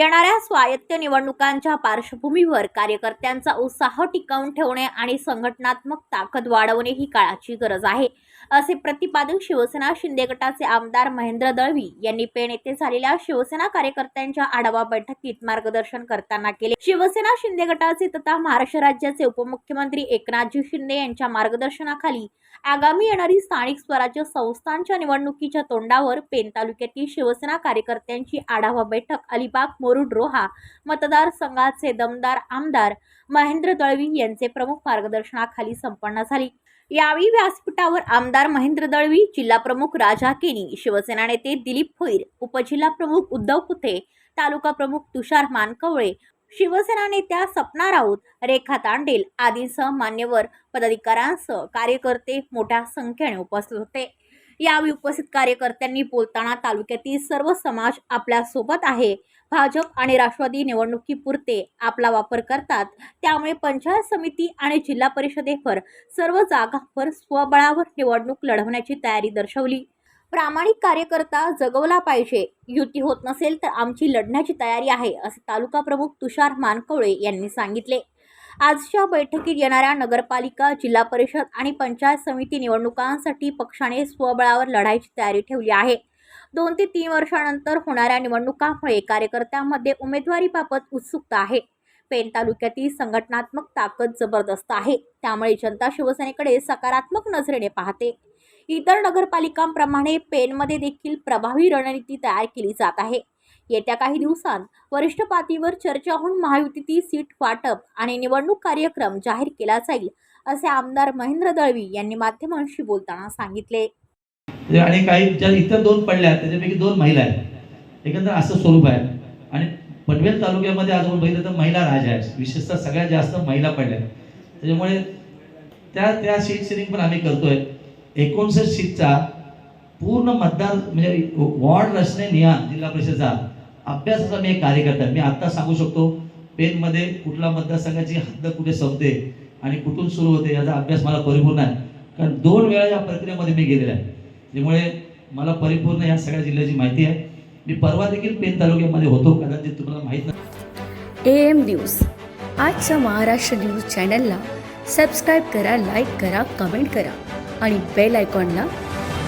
स्वायत्त निवडणुकांच्या पार्श्वभूमीवर कार्यकर्त्यांचा उत्साह टिकवून ठेवणे आणि संघटनात्मक ताकद वाढवणे ही काळाची गरज आहे असे प्रतिपादन शिवसेना शिंदे गटाचे आमदार महेंद्र दळवी यांनी पेण येथे झालेल्या शिवसेना कार्यकर्त्यांच्या आढावा बैठकीत मार्गदर्शन करताना केले. शिवसेना शिंदे गटाचे तथा महाराष्ट्र राज्याचे उपमुख्यमंत्री एकनाथजी शिंदे यांच्या मार्गदर्शनाखाली आगामी येणारी स्थानिक स्वराज्य संस्थांच्या निवडणुकीच्या तोंडावर पेण तालुक्यातील शिवसेना कार्यकर्त्यांची आढावा बैठक अलिबाग मुरुड रोहा मतदारसंघाचे दमदार आमदार महेंद्र दळवी यांचे प्रमुख मार्गदर्शनाखाली संपन्न झाली. यावेळी व्यासपीठावर आमदार महेंद्र दळवी जिल्हा प्रमुख राजा केनी शिवसेना नेते दिलीप भोईर उपजिल्हा प्रमुख उद्धव कुथे तालुका प्रमुख तुषार मानकवळे शिवसेना नेत्या सपना राऊत रेखा तांडेल आदींसह मान्यवर पदाधिकाऱ्यांसह कार्यकर्ते मोठ्या संख्येने उपस्थित होते. यावेळी उपस्थित कार्यकर्त्यांनी बोलताना तालुक्यातील सर्व समाज आपल्यासोबत आहे. भाजप आणि राष्ट्रवादी निवडणुकीपुरते आपला वापर करतात. त्यामुळे पंचायत समिती आणि जिल्हा परिषदेवर सर्व जागांवर स्वबळावर निवडणूक लढवण्याची तयारी दर्शवली. प्रामाणिक कार्यकर्ता जगवला पाहिजे. युती होत नसेल तर आमची लढण्याची तयारी आहे असे तालुका प्रमुख तुषार मानकवळे यांनी सांगितले. आजच्या बैठकीत येणाऱ्या नगरपालिका जिल्हा परिषद आणि पंचायत समिती निवडणुकांसाठी पक्षाने स्वबळावर लढायची तयारी ठेवली आहे. दोन ते तीन वर्षानंतर होणाऱ्या निवडणुकांमुळे कार्यकर्त्यांमध्ये उमेदवारीबाबत उत्सुकता आहे. पेन तालुक्यातील संघटनात्मक ताकद जबरदस्त आहे. त्यामुळे जनता शिवसेनेकडे सकारात्मक नजरेने पाहते. इतर नगरपालिकांप्रमाणे पेनमध्ये देखील प्रभावी रणनीती तयार केली जात आहे. येत्या काही दिवसांत वरिष्ठ पातळीवर चर्चा होऊन महायुतीतील सीट वाटप आणि निवडणूक कार्यक्रम जाहीर केला जाईल असे आमदार महेंद्र दळवी यांनी माध्यमांशी बोलताना सांगितले. आणि काही ज्या इतर दोन पडल्या त्याच्यापैकी दोन महिला आहेत. एकंदर असं स्वरूप आहे. आणि पनवेल तालुक्यामध्ये आज बघितलं तर महिला राजा आहेत. विशेषतः सगळ्यात जास्त महिला पडल्या आहेत. त्याच्यामुळे त्या त्या सीट शेअरिंग पण आम्ही करतोय. एकोणसष्ट सीटचा पूर्ण मतदार म्हणजे वॉर्ड रचने निहा जिल्हा परिषदचा अभ्यासाचा मी एक कार्यकर्ता मी आत्ता सांगू शकतो पेनमध्ये कुठला मतदारसंघाची हद्द कुठे संपते आणि कुठून सुरू होते याचा अभ्यास मला परिपूर्ण आहे. कारण दोन वेळा या प्रक्रियेमध्ये मी गेलेला आहे. त्यामुळे मला परिपूर्ण या सगळ्या जिल्ह्याची माहिती आहे. मी परवा देखील पेन तालुक्यामध्ये होतो कदाचित तुम्हाला माहीत नाही ए एम न्यूज. आजच्या महाराष्ट्र न्यूज चॅनलला सबस्क्राईब करा लाईक करा कमेंट करा आणि बेल आयकॉनला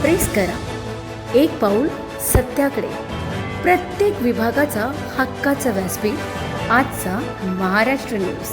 प्रेस करा. एक पाऊल सत्याकडे. प्रत्येक विभागाचा हक्काचा व्यासपीठ आजचा महाराष्ट्र न्यूज.